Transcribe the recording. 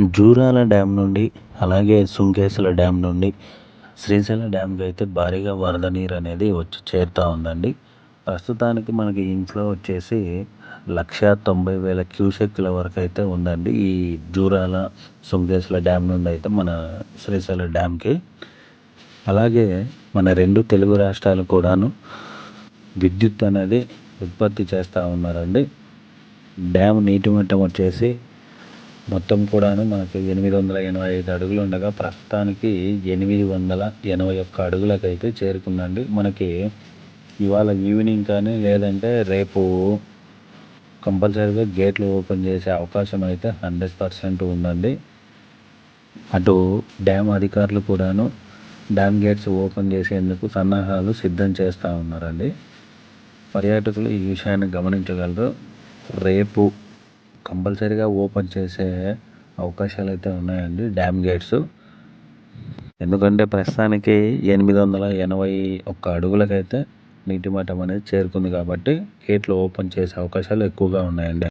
Jurala dam నుండి అలాగే Sunkeshwara dam నుండి శ్రీశైలం డ్యామ్కి అయితే భారీగా వరద నీరు అనేది వచ్చి చేరుతూ ఉందండి. ప్రస్తుతానికి మనకి ఇంట్లో వచ్చేసి లక్షా తొంభై వేల క్యూసెక్ల వరకు అయితే ఉందండి ఈ జూరాల సుంకేశ్వర డ్యామ్ నుండి అయితే మన శ్రీశైలం డ్యామ్కి. అలాగే మన రెండు తెలుగు రాష్ట్రాలు కూడాను విద్యుత్ అనేది ఉత్పత్తి చేస్తూ ఉన్నారండి. డ్యామ్ నీటి మట్టం వచ్చేసి మొత్తం కూడాను మనకి ఎనిమిది వందల ఎనభై ఐదు అడుగులు ఉండగా ప్రస్తుతానికి ఎనిమిది వందల ఎనభై ఒక్క అడుగులకైతే చేరుకుందండి. మనకి ఇవాళ ఈవినింగ్ కానీ లేదంటే రేపు కంపల్సరీగా గేట్లు ఓపెన్ చేసే అవకాశం అయితే హండ్రెడ్ పర్సెంట్ ఉందండి. అటు డ్యామ్ అధికారులు కూడాను డ్యామ్ గేట్స్ ఓపెన్ చేసేందుకు సన్నాహాలు సిద్ధం చేస్తూ ఉన్నారండి. పర్యాటకులు ఈ విషయాన్ని గమనించగలరు. రేపు కంపల్సరీగా ఓపెన్ చేసే అవకాశాలు అయితే ఉన్నాయండి డ్యామ్ గేట్స్. ఎందుకంటే ప్రస్తుతానికి ఎనిమిది వందల ఎనభై ఒక్క అడుగులకైతే నీటి మట్టం అనేది చేరుకుంది కాబట్టి గేట్లు ఓపెన్ చేసే అవకాశాలు ఎక్కువగా ఉన్నాయండి.